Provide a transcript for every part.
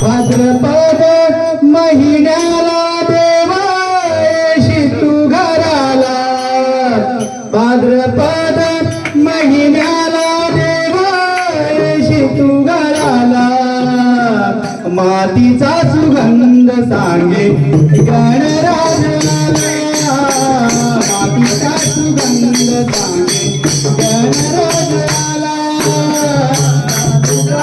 भाद्रपद महिन्याला देवा तू घराला. भाद्रपद महिन्याला देवा तू घराला. मातीचा सुगंध सांगे गणराजला. मातीचा सुगंध सांगे गणराजाला. तुझा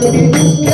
Thank you.